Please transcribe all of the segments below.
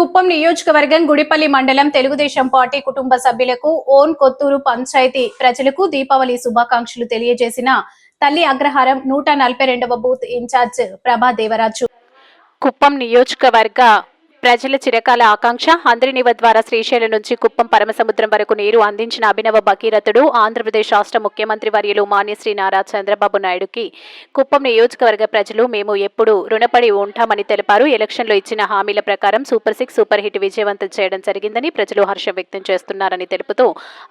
కుప్పం నియోజకవర్గం గుడిపల్లి మండలం తెలుగుదేశం పార్టీ కుటుంబ సభ్యులకు ఓన్ కొత్తూరు పంచాయతీ ప్రజలకు దీపావళి శుభాకాంక్షలు తెలియజేసిన తల్లి అగ్రహారం నూట నలభై రెండవ బూత్ ఇన్ఛార్జ్ ప్రభా దేవరాజు. కుప్పం నియోజకవర్గ ప్రజల చిరకాల ఆకాంక్ష. అందరినివ ద్వారా శ్రీశైలం నుంచి కుప్పం పరమసముద్రం వరకు నీరు అందించిన అభినవ భగీరథుడు ఆంధ్రప్రదేశ్ రాష్ట్ర ముఖ్యమంత్రి వర్యులు మాన్యశ్రీ నారా చంద్రబాబు నాయుడుకి. కుప్పం నియోజకవర్గ ప్రజలు మేము ఎప్పుడు రుణపడి ఉంటామని తెలిపారు. ఎలక్షన్లో ఇచ్చిన హామీల ప్రకారం సూపర్ సిక్స్ సూపర్ హిట్ విజయవంతం చేయడం జరిగిందని ప్రజలు హర్షం వ్యక్తం చేస్తున్నారని తెలుపుతూ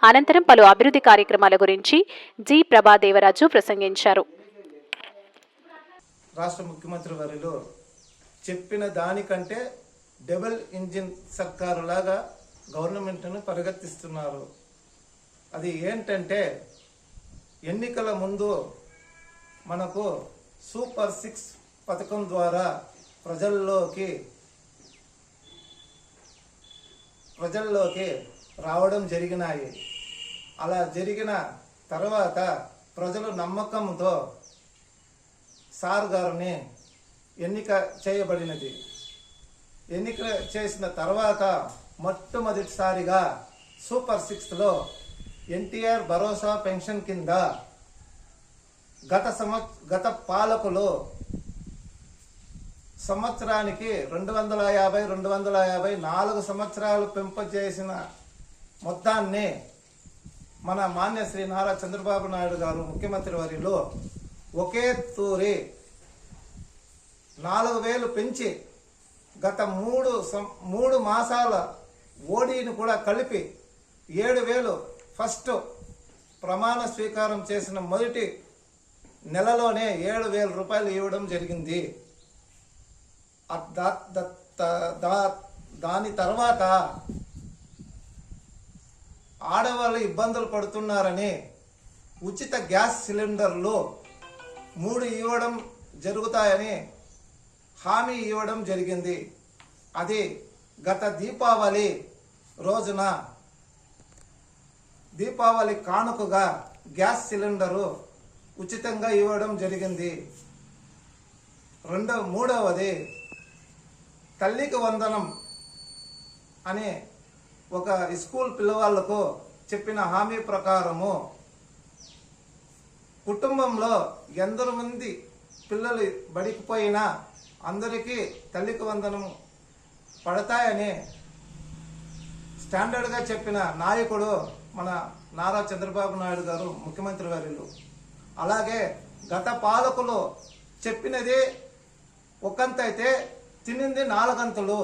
అనంతరం పలు అభివృద్ధి కార్యక్రమాల గురించి జి. ప్రభాదేవరాజు ప్రసంగించారు. రాష్ట్ర ముఖ్యమంత్రి వారిలో చెప్పిన దానికంటే డబుల్ ఇంజిన్ సర్కారులాగా గవర్నమెంట్ను పరిగెత్తిస్తున్నారు. అది ఏంటంటే ఎన్నికల ముందు మనకు సూపర్ సిక్స్ పథకం ద్వారా ప్రజల్లోకి ప్రజల్లోకి రావడం జరిగినాయి. అలా జరిగిన తర్వాత ప్రజలు నమ్మకంతో సార్ గారిని ఎన్నిక చేయబడినది. ఎన్నిక చేసిన తర్వాత మొట్టమొదటిసారిగా సూపర్ సిక్స్లో ఎన్టీఆర్ భరోసా పెన్షన్ కింద గత సంవత్ గత పాలకులు సంవత్సరానికి రెండు వందల యాభై రెండు వందల యాభై నాలుగు సంవత్సరాలు పెంపజేసిన మొత్తాన్ని మన మాన్య శ్రీ నారా చంద్రబాబు నాయుడు గారు ముఖ్యమంత్రి వారిలో ఒకే తూరి నాలుగు వేలు పెంచి గత మూడు సం- మూడు మాసాల ఓడీని కూడా కలిపి ఏడు వేలు ఫస్ట్ ప్రమాణ స్వీకారం చేసిన మొదటి నెలలోనే ఏడు వేల రూపాయలు ఇవ్వడం జరిగింది. దాని తర్వాత ఆడవాళ్ళు ఇబ్బందులు పడుతున్నారని ఉచిత గ్యాస్ సిలిండర్లు మూడు ఇవ్వడం జరుగుతాయని హామీ ఇవ్వడం జరిగింది. అది గత దీపావళి రోజున దీపావళి కానుకగా గ్యాస్ సిలిండరు ఉచితంగా ఇవ్వడం జరిగింది. రెండవ మూడవది తల్లికి వందనం అని ఒక స్కూల్ పిల్లవాళ్ళకు చెప్పిన హామీ ప్రకారము కుటుంబంలో ఎందరు మంది పిల్లలు బడికి పోయినా అందరికీ తల్లికి వందనం పడతాయని స్టాండర్డ్గా చెప్పిన నాయకుడు మన నారా చంద్రబాబు నాయుడు గారు ముఖ్యమంత్రి వర్యులు అలాగే గత పాలకులు చెప్పినది ఒకంత అయితే తినింది నాలుగంతలు.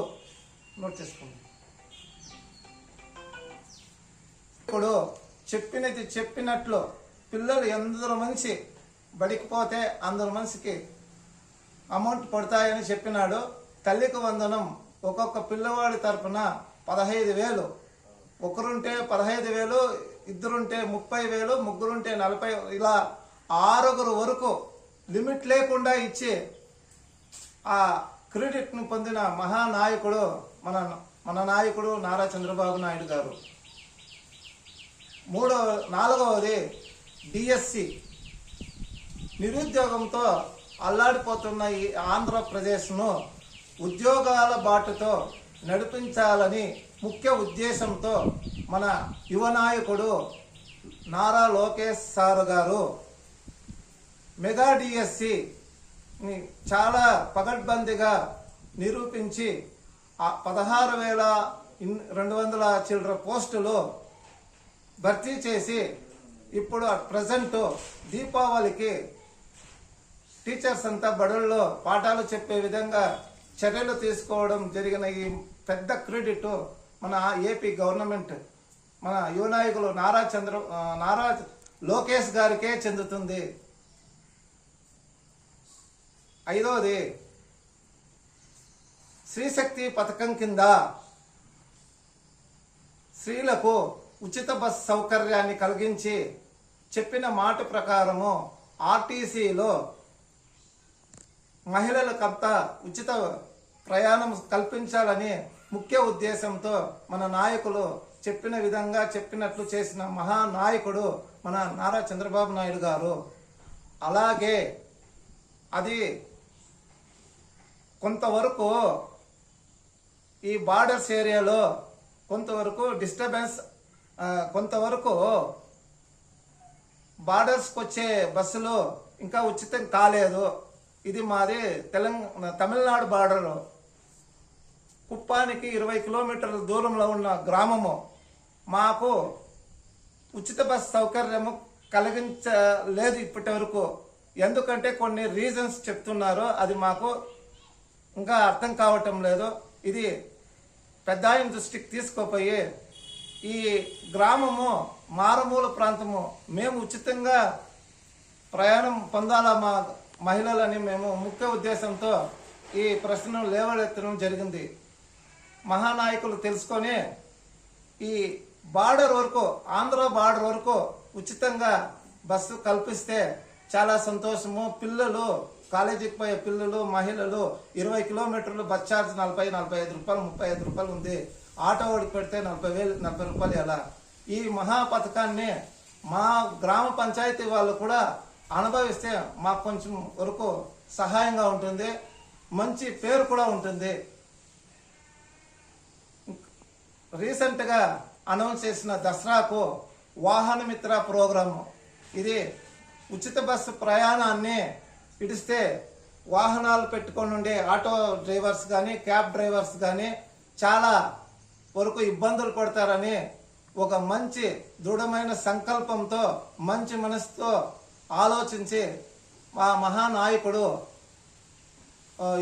నోట్ చేసుకోండి. ఇప్పుడు చెప్పినది చెప్పినట్లు పిల్లలు ఎందరో మనిషి బడికి పోతే అందరు మనిషికి అమౌంట్ పడతాయని చెప్పినాడు. తల్లికి వందనం. ఒక్కొక్క పిల్లవాడి తరపున పదహైదు వేలు. ఒకరుంటే పదహైదు వేలు ఇద్దరుంటే ముప్పై వేలు ముగ్గురుంటే నలభై ఇలా ఆరుగురు వరకు లిమిట్ లేకుండా ఇచ్చి ఆ క్రెడిట్ను పొందిన మహానాయకుడు మన మన నాయకుడు నారా చంద్రబాబు నాయుడు గారు. మూడవ నాలుగవది డిఎస్సి. నిరుద్యోగంతో అల్లాడిపోతున్న ఈ ఆంధ్రప్రదేశ్ను ఉద్యోగాల బాటతో నడిపించాలని ముఖ్య ఉద్దేశంతో మన యువ నాయకుడు నారా లోకేష్ సార్ గారు మెగా డిఎస్సి చాలా పగడ్బందీగా నిరూపించి పదహారు వేల రెండు వందల చిల్లర పోస్టులు భర్తీ చేసి ఇప్పుడు ప్రజెంట్ దీపావళికి టీచర్స్ అంతా బడుల్లో పాఠాలు చెప్పే విధంగా చర్యలు తీసుకోవడం జరిగిన ఈ పెద్ద క్రెడిట్ మన ఏపీ గవర్నమెంట్ మన యువ నాయకులు నారా చంద్ర నారా లోకేష్ గారికే చెందుతుంది. ఐదవది శ్రీశక్తి పథకం కింద స్త్రీలకు ఉచిత బస్ సౌకర్యాన్ని కలిగించి చెప్పిన మాట ప్రకారము ఆర్టీసీలో మహిళలకంతా ఉచిత ప్రయాణం కల్పించాలని ముఖ్య ఉద్దేశంతో మన నాయకులు చెప్పిన విధంగా చెప్పినట్లు చేసిన మహానాయకుడు మన నారా చంద్రబాబు నాయుడు గారు. అలాగే అది కొంతవరకు ఈ బార్డర్స్ ఏరియాలో కొంతవరకు డిస్టర్బెన్స్ కొంతవరకు బార్డర్స్కి వచ్చే బస్సులు ఇంకా ఉచితం కాలేదు. ఇది మాది తెలంగాణ తమిళనాడు బార్డర్. కుప్పానికి ఇరవై కిలోమీటర్ల దూరంలో ఉన్న గ్రామము. మాకు ఉచిత బస్ సౌకర్యము కలిగించలేదు ఇప్పటి వరకు ఎందుకంటే కొన్ని రీజన్స్ చెప్తున్నారు. అది మాకు ఇంకా అర్థం కావటం లేదు. ఇది పెద్ద దృష్టికి తీసుకుపోయి ఈ గ్రామము మారుమూల ప్రాంతము. మేము ఉచితంగా ప్రయాణం పొందాలా మా మహిళలని మేము ముఖ్య ఉద్దేశంతో ఈ ప్రశ్నను లేవనెత్తడం జరిగింది. మహానాయకులు తెలుసుకొని ఈ బార్డర్ వరకు ఆంధ్ర బార్డర్ వరకు ఉచితంగా బస్సు కల్పిస్తే చాలా సంతోషము. పిల్లలు కాలేజీకి పోయే పిల్లలు మహిళలు ఇరవై కిలోమీటర్లు బస్ ఛార్జ్ నలభై నలభై ఐదు రూపాయలు ముప్పై ఐదు రూపాయలు ఉంది. ఆటో ఓడికి పెడితే నలభై వేలు నలభై రూపాయలు ఎలా? ఈ మహా పథకాన్ని మా గ్రామ పంచాయతీ వాళ్ళు కూడా అనుభవిస్తే మాకు కొంచెం వరకు సహాయంగా ఉంటుంది. మంచి పేరు కూడా ఉంటుంది. రీసెంట్గా అనౌన్స్ చేసిన దసరాకు వాహన మిత్ర ప్రోగ్రాము. ఇది ఉచిత బస్సు ప్రయాణాన్ని ఇడిస్తే వాహనాలు పెట్టుకొని ఉండే ఆటో డ్రైవర్స్ కానీ క్యాబ్ డ్రైవర్స్ కానీ చాలా వరకు ఇబ్బందులు పడతారని ఒక మంచి దృఢమైన సంకల్పంతో మంచి మనసుతో ఆలోచించి మా మహానాయకుడు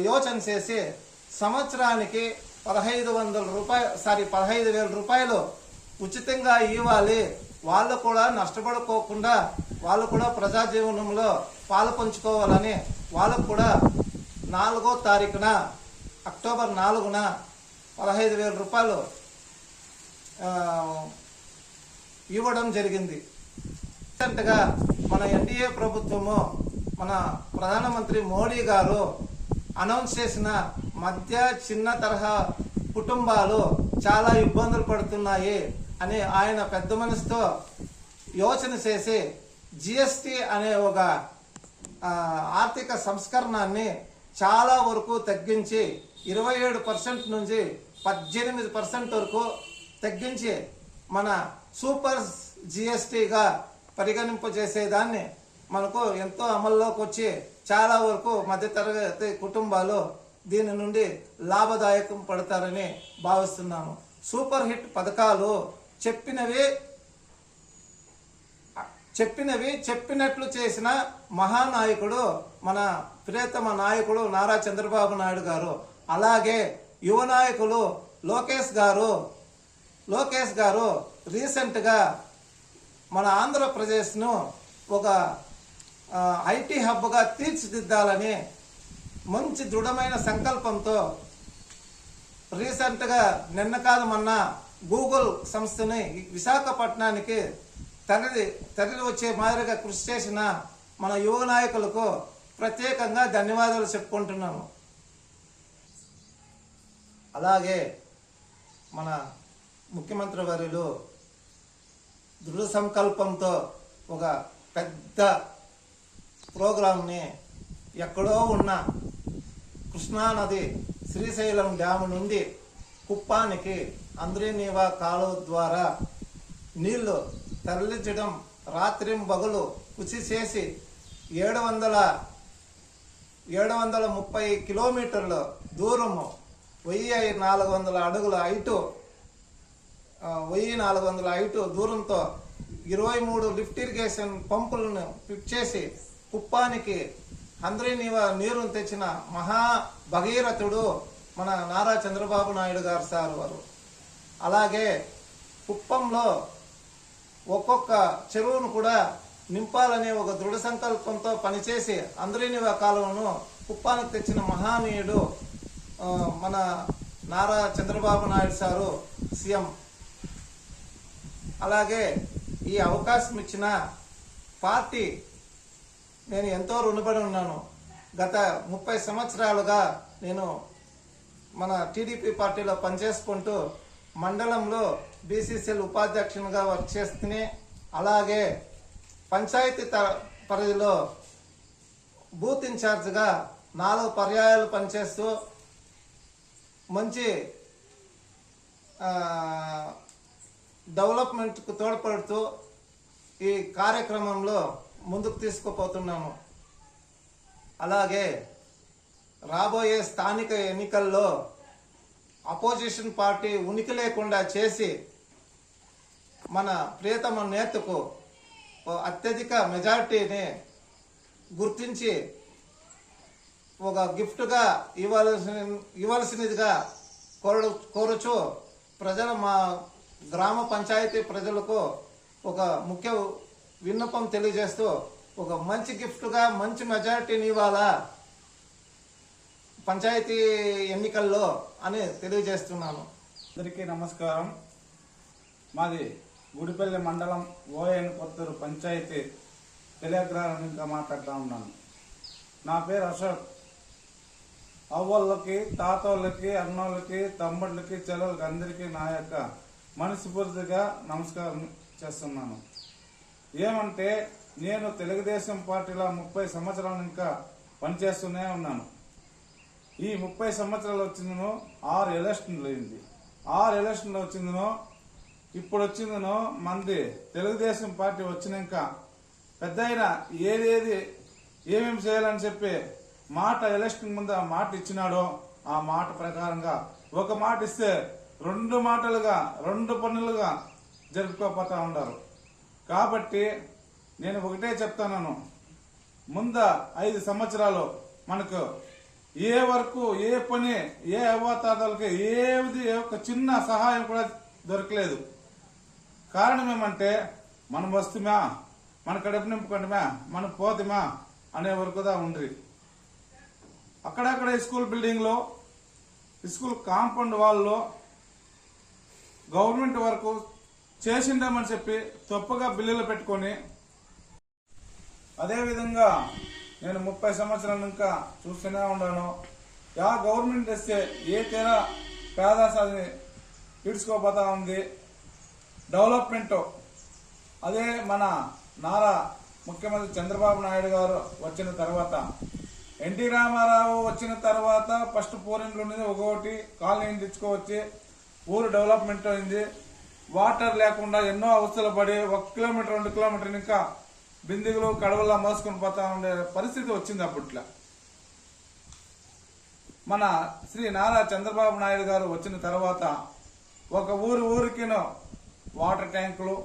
యోచన చేసి సంవత్సరానికి పదహైదు వందల రూపాయలు సారీ పదహైదు వేల రూపాయలు ఉచితంగా ఇవ్వాలి. వాళ్ళు కూడా నష్టపడుకోకుండా వాళ్ళు కూడా ప్రజాజీవనంలో పాలు పంచుకోవాలని వాళ్ళకు కూడా నాలుగో తారీఖున అక్టోబర్ నాలుగున పదహైదు వేల రూపాయలు ఇవ్వడం జరిగింది. రీసెంట్గా మన ఎన్డీఏ ప్రభుత్వము మన ప్రధానమంత్రి మోడీ గారు అనౌన్స్ చేసిన మధ్య చిన్న తరహా కుటుంబాలు చాలా ఇబ్బందులు పడుతున్నాయి అని ఆయన పెద్ద మనసుతో యోచన చేసి జిఎస్టి అనే ఒక ఆర్థిక సంస్కరణాన్ని చాలా వరకు తగ్గించి ఇరవై ఏడు పర్సెంట్ నుంచి పద్దెనిమిది పర్సెంట్ వరకు తగ్గించి మన సూపర్ జిఎస్టిగా పరిగణింపజేసేదాన్ని. మనకు ఎంతో అమల్లోకి వచ్చి చాలా వరకు మధ్యతరగతి కుటుంబాలు దీని నుండి లాభదాయకం పడతారని భావిస్తున్నాము. సూపర్ హిట్ పథకాలు చెప్పినవి చెప్పినవి చెప్పినట్లు చేసిన మహానాయకుడు మన ప్రియతమ నాయకుడు నారా చంద్రబాబు నాయుడు గారు అలాగే యువ నాయకులు లోకేష్ గారు లోకేష్ గారు రీసెంట్గా మన ఆంధ్రప్రదేశ్ను ఒక ఐటీ హబ్గా తీర్చిదిద్దాలని మంచి దృఢమైన సంకల్పంతో రీసెంట్గా నిన్న కాదు మొన్న గూగుల్ సంస్థని విశాఖపట్నానికి తరలి తరలి వచ్చే మాదిరిగా కృషి చేసిన మన యువ నాయకులకు ప్రత్యేకంగా ధన్యవాదాలు చెప్పుకుంటున్నాను. అలాగే మన ముఖ్యమంత్రి వర్యులు దృఢ సంకల్పంతో ఒక పెద్ద ప్రోగ్రాంని ఎక్కడో ఉన్న కృష్ణానది శ్రీశైలం డ్యాము నుండి కుప్పానికి అంద్రీనీవా కాలువ ద్వారా నీళ్ళు తరలించడం రాత్రింబగలు కృషి చేసి ఏడు వందల ఏడు వందల ముప్పై కిలోమీటర్ల దూరము వెయ్యి నాలుగు వందల అడుగుల హైటు వెయ్యి నాలుగు వందల ఐటు దూరంతో ఇరవై మూడు లిఫ్ట్ ఇరిగేషన్ పంపులను ఫిట్ చేసి కుప్పానికి హంద్రీనీవ నీరును తెచ్చిన మహా భగీరథుడు మన నారా చంద్రబాబు నాయుడు గారు సార్ వారు. అలాగే కుప్పంలో ఒక్కొక్క చెరువును కూడా నింపాలనే ఒక దృఢ సంకల్పంతో పనిచేసి అందరినివ కాలువను కుప్పానికి తెచ్చిన మహానీయుడు మన నారా చంద్రబాబు నాయుడు సారు సీఎం అలాగే ఈ అవకాశం ఇచ్చిన పార్టీ నేను ఎంతో రుణపడి ఉన్నాను. గత ముప్పై సంవత్సరాలుగా నేను మన టీడీపీ పార్టీలో పనిచేసుకుంటూ మండలంలో బీసీసీఎల్ ఉపాధ్యక్షునిగా వర్క్ చేస్తూనే అలాగే పంచాయతీ త- పరిధిలో బూత్ ఇన్ఛార్జ్గా నాలుగు పర్యాయాలు పనిచేస్తూ మంచి డెవలప్మెంట్కు తోడ్పడుతూ ఈ కార్యక్రమంలో ముందుకు తీసుకుపోతున్నాము. అలాగే రాబోయే స్థానిక ఎన్నికల్లో అపోజిషన్ పార్టీ ఉనికి లేకుండా చేసి మన ప్రియతమ నేతకు ఓ అత్యధిక మెజారిటీని గుర్తించి ఒక గిఫ్ట్గా ఇవ్వాల్సిన ఇవ్వాల్సినదిగా కోరు కోరుచు ప్రజల మా గ్రామ పంచాయతీ ప్రజలకు ఒక ముఖ్య విన్నపం తెలియజేస్తూ ఒక మంచి గిఫ్ట్గా మంచి మెజారిటీని ఇవ్వాలా పంచాయతీ ఎన్నికల్లో అని తెలియజేస్తున్నాను. అందరికీ నమస్కారం. మాది గుడిపల్లి మండలం ఓఎన్ కొత్తూరు పంచాయతీ తెలియగ్రహంగా మాట్లాడుతూ ఉన్నాను. నా పేరు అశోక్. అవ్వళ్ళకి తాతోళ్ళకి అన్నోళ్ళకి తమ్ముళ్ళకి చెల్లెళ్ళకి అందరికీ నా యొక్క మనస్ఫూర్తిగా నమస్కారం చేస్తున్నాను. ఏమంటే నేను తెలుగుదేశం పార్టీలో ముప్పై సంవత్సరాలు ఇంకా పనిచేస్తూనే ఉన్నాను. ఈ ముప్పై సంవత్సరాలు వచ్చిందనో ఆరు ఎలక్షన్లు అయింది. ఆరు ఎలక్షన్లు వచ్చిందనో ఇప్పుడు వచ్చిందనో మంది తెలుగుదేశం పార్టీ వచ్చినాక పెద్ద అయినా ఏదేది ఏమేమి చేయాలని చెప్పి మాట ఎలక్షన్ ముందు మాట ఇచ్చినాడో ఆ మాట ప్రకారంగా ఒక మాట ఇస్తే రెండు మాటలుగా రెండు పనులుగా జరుపుకోపోతా ఉన్నారు కాబట్టి నేను ఒకటే చెప్తాను ముంద ఐదు సంవత్సరాలు మనకు ఏ వరకు ఏ పని ఏ అవ్వాతాతలకి ఏది ఒక చిన్న సహాయం కూడా దొరకలేదు. కారణం ఏమంటే మనం వస్తుమా? మన కడుపు నింపుకుంటామా? మనం పోతుమా? అనే వరకుదా ఉండ్రి. అక్కడక్కడ స్కూల్ బిల్డింగ్లో స్కూల్ కాంపౌండ్ వాళ్ళలో గవర్నమెంట్ వరకు చేసిండామని చెప్పి తప్పుగా బిల్లులు పెట్టుకొని అదేవిధంగా నేను ముప్పై సంవత్సరాల ఇంకా చూస్తూనే ఉన్నాను. యా గవర్నమెంట్ వస్తే ఏ తీరా పేద సాధిని ఈడ్చుకోపోతా ఉంది. డెవలప్మెంట్. అదే మన నారా ముఖ్యమంత్రి చంద్రబాబు నాయుడు గారు వచ్చిన తర్వాత ఎన్టీ రామారావు వచ్చిన తర్వాత ఫస్ట్ పూరింగ్లు ఉన్నది ఒకటి కాలనీ తెచ్చుకోవచ్చి ఊరు డెవలప్మెంట్ అయింది. వాటర్ లేకుండా ఎన్నో అవస్థలు పడి ఒక కిలోమీటర్ రెండు కిలోమీటర్ ఇంకా బిందిగులు కడవల్లా మోసుకొని పోతా ఉండే పరిస్థితి వచ్చింది అప్పట్లో. మన శ్రీ నారా చంద్రబాబు నాయుడు గారు వచ్చిన తర్వాత ఒక ఊరు ఊరికినో వాటర్ ట్యాంకులు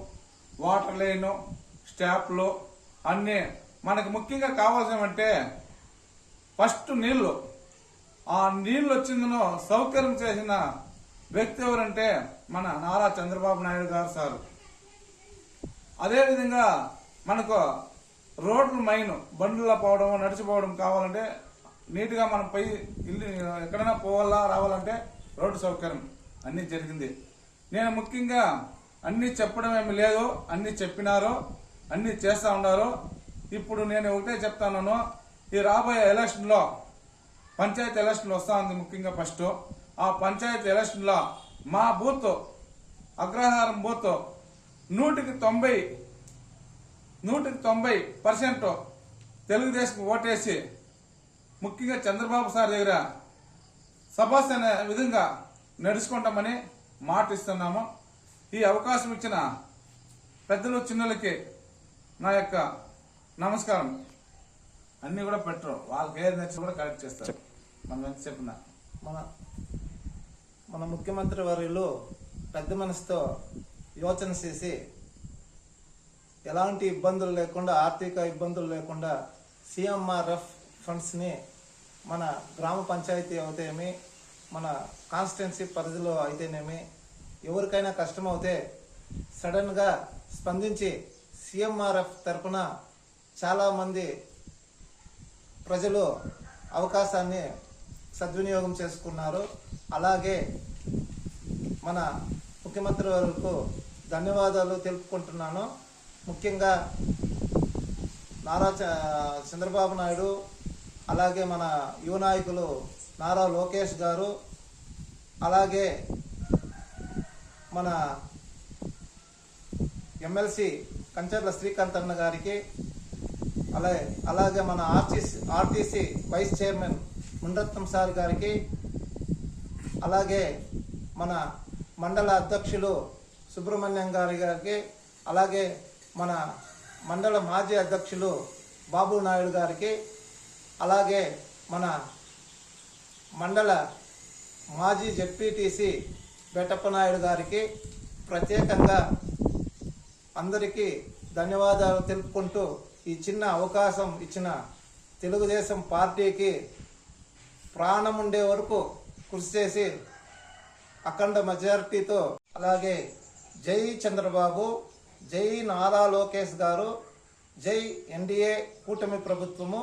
వాటర్ లైను స్టాప్లు అన్నీ మనకు ముఖ్యంగా కావాల్సినవంటే ఫస్ట్ నీళ్ళు ఆ నీళ్ళు వచ్చిందనో సౌకర్యం చేసిన వ్యక్తి ఎవరంటే మన నారా చంద్రబాబు నాయుడు గారు సారు. అదేవిధంగా మనకు రోడ్లు మైన్ బండ్లలో పోవడం నడిచిపోవడం కావాలంటే నీట్గా మనం పోయి ఇల్లు ఎక్కడైనా పోవాలా రావాలంటే రోడ్డు సౌకర్యం. అన్నీ జరిగింది. నేను ముఖ్యంగా అన్నీ చెప్పడం ఏమి లేదు అన్నీ చెప్పినారు అన్నీ చేస్తూ ఉన్నారు. ఇప్పుడు నేను ఒకటే చెప్తాను ఈ రాబోయే ఎలక్షన్లో పంచాయతీ ఎలక్షన్ వస్తా ఉంది ముఖ్యంగా ఫస్ట్. ఆ పంచాయతీ ఎలక్షన్లో మా బూత్ అగ్రహారం బూత్ నూటికి తొంభై నూటికి తొంభై పర్సెంట్ తెలుగుదేశం ఓటేసి ముఖ్యంగా చంద్రబాబు సార్ దగ్గర సభాస్ అనే విధంగా నడుచుకుంటామని మాట ఇస్తున్నాము ఈ అవకాశం ఇచ్చిన పెద్దలు చిన్నలకి నా యొక్క నమస్కారం. అన్నీ కూడా పెట్టరు. వాళ్ళకి ఏది నచ్చి కూడా కరెక్ట్ చేస్తారు. మనం ఎంత చెప్పిన మన మన ముఖ్యమంత్రి వర్యులు పెద్ద మనసుతో యోచన చేసి ఎలాంటి ఇబ్బందులు లేకుండా ఆర్థిక ఇబ్బందులు లేకుండా సిఎంఆర్ఎఫ్ ఫండ్స్ని మన గ్రామ పంచాయతీ అవుతేమి మన కాన్స్టిట్యున్సీ పరిధిలో అయితేనేమి ఎవరికైనా కష్టం అవుతే సడన్గా స్పందించి సిఎంఆర్ఎఫ్ తరఫున చాలామంది ప్రజలు అవకాశాన్ని సద్వినియోగం చేసుకున్నారు అలాగే మన ముఖ్యమంత్రి వారికి ధన్యవాదాలు తెలుపుకుంటున్నాను. ముఖ్యంగా నారా చ- చంద్రబాబు నాయుడు అలాగే మన యువ నాయకులు నారా లోకేష్ గారు అలాగే మన ఎమ్మెల్సీ కంచర్ల శ్రీకాంత్ అన్న గారికి అలాగే అలాగే మన ఆర్టీసీ ఆర్టీసీ వైస్ చైర్మన్ ముండత్తం సార్ గారికి అలాగే మన మండల అధ్యక్షులు సుబ్రహ్మణ్యం గారి గారికి అలాగే మన మండల మాజీ అధ్యక్షులు బాబు నాయుడు గారికి అలాగే మన మండల మాజీ జెడ్పీటీసీ బెట్టప్ప నాయుడు గారికి ప్రత్యేకంగా అందరికీ ధన్యవాదాలు తెలుపుకుంటూ ఈ చిన్న అవకాశం ఇచ్చిన తెలుగుదేశం పార్టీకి ప్రాణం ఉండే వరకు కృషి చేసి అఖండ మెజారిటీతో అలాగే జై చంద్రబాబు జై నారా లోకేష్ గారు జై ఎన్డీఏ కూటమి ప్రభుత్వము